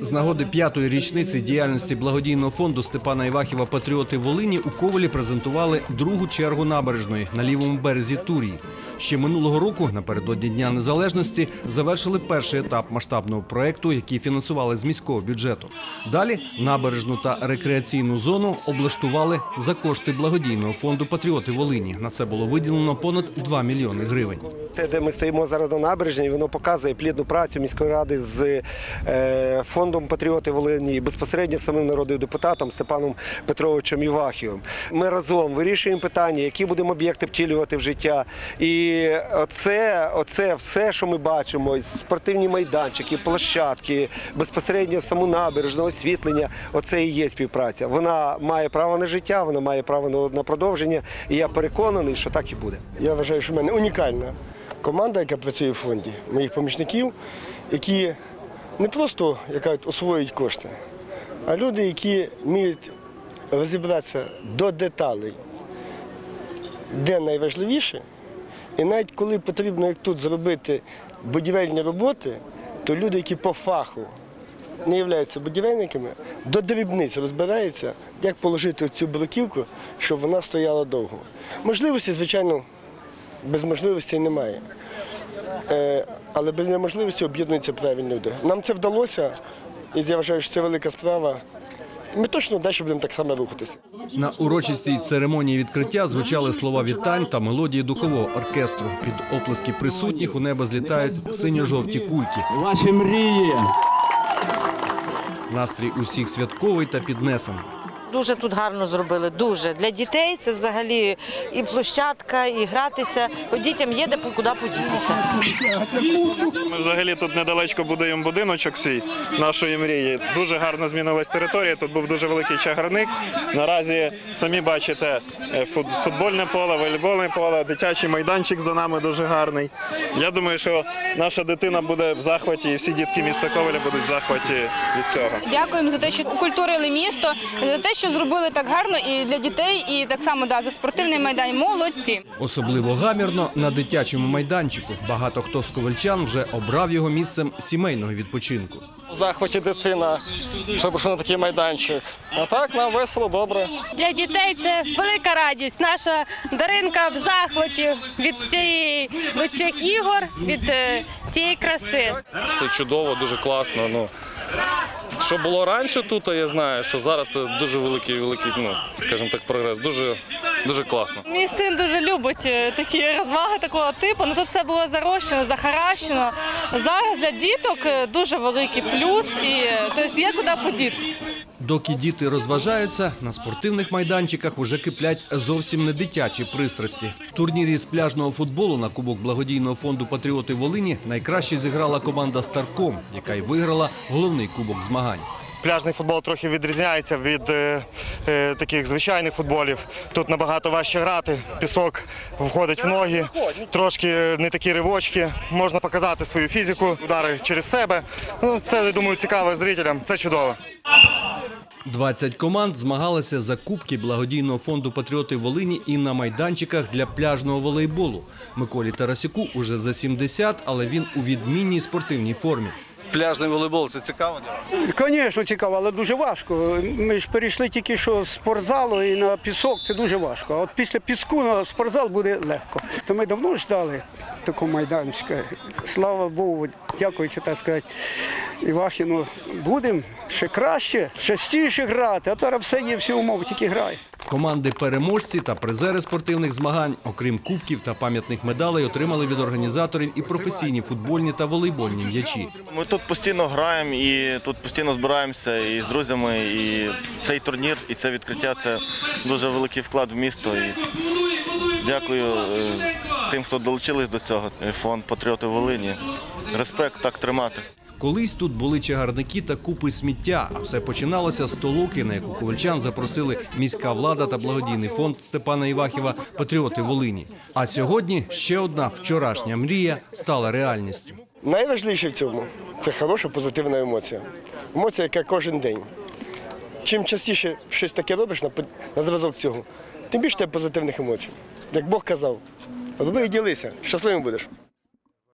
З нагоди п'ятої річниці діяльності благодійного фонду Степана Івахіва Патріоти Волині у Ковалі презентували другу чергу набережної на лівому березі Турії. Ще минулого року, напередодні Дня Незалежності, завершили перший етап масштабного проекту, який фінансували з міського бюджету. Далі набережну та рекреаційну зону облаштували за кошти благодійного фонду Патріоти Волині. На це було виділено понад 2 мільйони гривень. Те, де ми стоїмо зараз на набережній, воно показує плідну працю міської ради з е, фондом Патріоти Волині і безпосередньо самим народним депутатом Степаном Петровичем Івахівим. Ми разом вирішуємо питання, які будемо об'єкти втілювати в життя. І оце, оце все, що ми бачимо, спортивні майданчики, площадки, безпосередньо саму набережну, освітлення. Оце і є співпраця. Вона має право на життя, вона має право на- продовження. І я переконаний, що так і буде. Я вважаю, що в мене унікальна команда, яка працює в фонді, моїх помічників, які не просто як кажуть, освоюють кошти, а люди, які вміють розібратися до деталей, де найважливіше. І навіть коли потрібно, як тут, зробити будівельні роботи, то люди, які по фаху не являються будівельниками, до дрібниць розбираються, як положити цю бруківку, щоб вона стояла довго. Можливості, звичайно, без можливостей немає. Е, Але без неможливості об'єднуються правильні люди. Нам це вдалося, і я вважаю, що це велика справа. Ми точно далі будемо так само рухатися. На урочистій церемонії відкриття звучали слова вітань та мелодії духового оркестру. Під оплески присутніх у небо злітають синьо-жовті кульки. Ваші мрії. Настрій усіх святковий та піднесений. Дуже тут гарно зробили. Дуже для дітей це взагалі і площадка, і гратися. Дітям є де куди подітися. Ми взагалі тут недалечко будуємо будиночок свій нашої мрії. Дуже гарно змінилась територія. Тут був дуже великий чагарник. Наразі самі бачите е, футбольне поле, волейбольне поле, дитячий майданчик за нами дуже гарний. Я думаю, що наша дитина буде в захваті, і всі дітки міста Ковеля будуть в захваті від цього. Дякуємо за те, що укультурили місто, за те, що зробили так гарно і для дітей, і так само да, за спортивний майдан. Молодці. Особливо гамірно на дитячому майданчику. Багато хто з ковальчан вже обрав його місцем сімейного відпочинку. Захваті дитина, що пішов на такий майданчик. А так нам весело, добре. Для дітей це велика радість. Наша Даринка в захваті від цієї від цих ігор, від е, цієї краси. Все чудово, дуже класно. Ну що було раніше тут, я знаю, що зараз це дуже великий, великий, ну скажімо так, прогрес. Дуже, дуже класно. Мій син дуже любить е, такі розваги такого типу. Ну тут все було зарощено, захаращено. Зараз для діток е, дуже великий плюс, і тобто є куди подітися. Доки діти розважаються, на спортивних майданчиках уже киплять зовсім не дитячі пристрасті. В турнірі з пляжного футболу на кубок благодійного фонду Патріоти Волині найкраще зіграла команда Старком, яка й виграла головний кубок змагань. Пляжний футбол трохи відрізняється від е, е, таких звичайних футболів. Тут набагато важче грати. Пісок входить в ноги, трошки не такі ривочки. Можна показати свою фізику, удари через себе. Ну, це, я думаю, цікаво зрителям. Це чудово. 20 команд змагалися за кубки благодійного фонду Патріоти Волині і на майданчиках для пляжного волейболу. Миколі Тарасюку уже за 70, але він у відмінній спортивній формі. Пляжний волейбол це цікаво. Звісно, цікаво, але дуже важко. Ми ж перейшли тільки що з спортзалу і на пісок це дуже важко. А от після піску на спортзал буде легко. То ми давно ждали такого майданчика. Слава Богу, дякуючи, так сказати, Івахіну. Будемо ще краще, частіше грати, а зараз все є, всі умови, тільки грай. Команди переможці та призери спортивних змагань, окрім кубків та пам'ятних медалей, отримали від організаторів і професійні футбольні та волейбольні м'ячі. Ми тут постійно граємо і тут постійно збираємося і з друзями. І цей турнір, і це відкриття це дуже великий вклад в місто. І дякую е, тим, хто долучились до цього. Фонд Патріоти Волині. Респект так тримати. Колись тут були чагарники та купи сміття, а все починалося з толоки, на яку ковальчан запросили міська влада та благодійний фонд Степана Івахіва Патріоти Волині. А сьогодні ще одна вчорашня мрія стала реальністю. Найважливіше в цьому це хороша позитивна емоція. Емоція, яка кожен день. Чим частіше щось таке робиш на, зразок цього, тим більше тебе позитивних емоцій. Як Бог казав, роби і ділися, щасливим будеш.